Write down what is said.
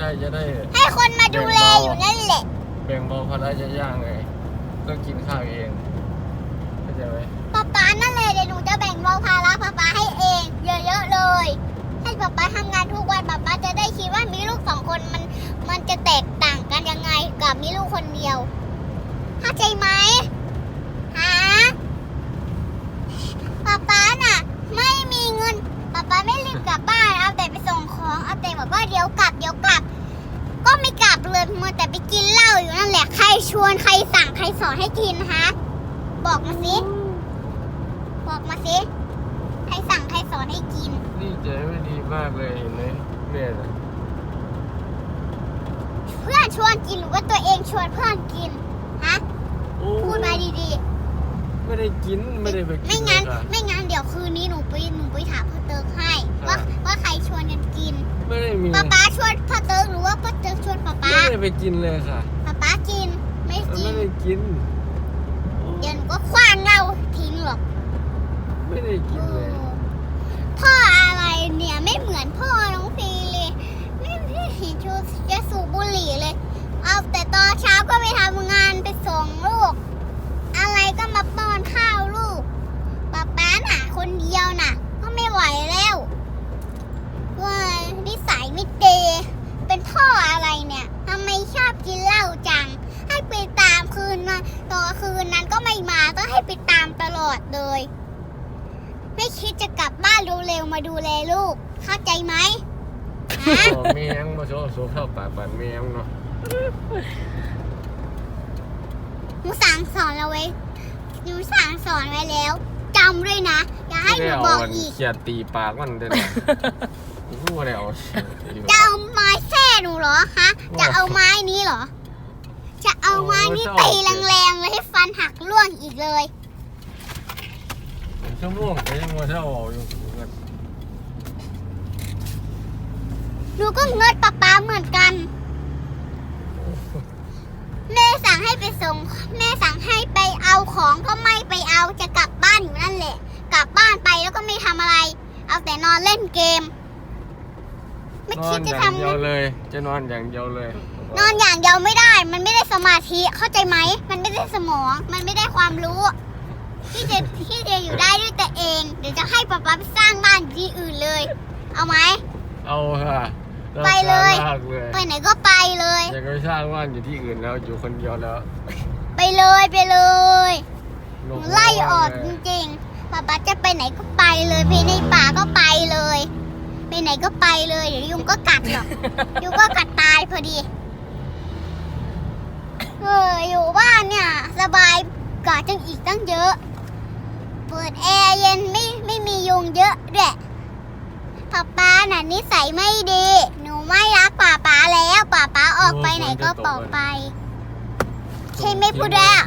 ย่าจะได้ให้คนมาดูแลอยู่นั่นแหละแบ่งเบาภาระย่าๆไงต้องกินข้าวเองเข้าใจไหมป๊าป๊านั่นเลยเดี๋ยวหนูจะแบ่งเบาภาระป๊าป๊าให้เอง เยอะๆเลย ให้ป๊าป๊าทำงานทุกวันป๊าป๊าจะได้คิดว่ามีลูกสองคนมันมันจะแตกต่างกันยังไงกับมีลูกคนเดียวเข้าใจไหมฮะป๊าป๊าน่ะ ไม่มีเงินป๊าป๊าไม่รีบกลับบ้านเอาแต่ไปส่งของเอาแต่บอกว่าเดี๋ยวกลับเดี๋ยวกลับ ก็ไม่กลับเลยมัวแต่ไปกินเหล้าอยู่นั่นแหละใครชวนใครสั่งใครสอนให้กินฮะบอกมาสิบอกมาสิใครสั่งใครสอนให้กิน นี่ใจไม่ดีมากเลยเห็นไหมแม่น่ะเพื่อนชวนกินหรือว่าตัวเองชวนเพื่อนกินฮะโอ้พูดมาดีไม่ได้กินไม่ได้ไปๆ กิไม่งั้น เลยค่ะไม่งั้นเดี๋ยวคืนนี้หนูไปหนูไปถามพ่อเติร์กให้ ว่าอ่าว่าใครชวนกันกินไม่ได้มี ป๊าป๊าชวนพ่อเติร์กหรือว่าพ่อเติร์กชวนป๊าป๊า ไม่ได้ไปกินเลยค่ะ ป๊าป๊ากิน ไม่ มัน กิไม่นได้กิน เดี๋ยวหนูก็คว้างเหล้าทิ้งหรอก ไม่ได้กินเลยพ่ออะไรเนี่ยไม่เหมือนพ่อน้องพีเลย ไม่ไม่เห็นชูจะสูบบุหรี่เลย เอาแต่ตอนเช้าก็ไปทำงานไปส่งลูก อะไรก็มาป้อนข้าวลูกป๊าป๊าน่ะ คนเดียวน่ะ ก็ไม่ไหวแล้วว่านิสัยไม่เดเป็นพ่ออะไรเนี่ยทำไมชอบกินเหล้าจัง ให้ไปตามคืนมาต่อคืนนั้นก็ไม่มาต้องให้ไปตามตลอดเลย ไม่คิดจะกลับบ้านเร็วๆมาดูแลลูก เข้าใจไหมฮะโอ้แมงมาโชว์โซเข้าปากปานแมงเนาะหนูสั่งสอนเราไว้หนูสั่งสอนไว้แล้วจำด้วยนะ อย่าให้หนูบอกอีกเขียดตีปากมันเด้อพูดอะไรเอาจะเอาไม้แท่หนูเหรอฮะจะเอาไม้นี้เหรอ จะเอาไม้นี้ตีแรงๆเลยให้ฟันหักร่วงอีกเลยชั่วโมงก็ยังมาเท่าอยู่หนูก็เงิดป๊าป๊าเหมือนกัน แม่สั่งให้ไปส่ง แม่สั่งให้ไปเอาของก็ไม่ไปเอาจะกลับบ้านอยู่นั่นแหละ กลับบ้านไปแล้วก็ไม่ทำอะไร เอาแต่นอนเล่นเกม ไม่นอคิดนอจะย่างทำเดียวเลย จะนอนอย่างเดียวเลยนอนอย่างเดียวไม่ได้ มันไม่ได้สมาธิเข้าใจไหม มันไม่ได้สมอง มันไม่ได้ความรู้ที่จะที่จะอยู่ได้ด้วยตัวเอง เดี๋ยวจะให้ป๊าป๊าไปสร้างบ้านที่อื่นเลย เอาไหม เอาค่ะไปเลยมากเลยไปไหนก็ไปเลย อยากไปสร้างบ้านอยู่ที่อื่นแล้วอยู่คนเดียวแล้วไปเลยไปเลยหลนูงไล่ออกเลจยริงๆป๊าป๊าจะไปไหนก็ไปเลยไปในป่าก็ไปเลยไปไหน ก็ไปเลยเดี๋ยวยุงก็กัดหรอก ยุงก็กัดตายพอดี เอออยู่บ้านเนี่ย สบายกว่าจังอีกตั้งเยอะ เปิดแอร์เย็นไม่ไม่มียุงเยอะด้วยป๊าป๊าน่ะนิสัยไม่ดี หนูไม่รักป๊าป๊าแล้วป๊าป๊าออกไปไหนก็ปล่อยไป ใช่ไหมพูดแล้ว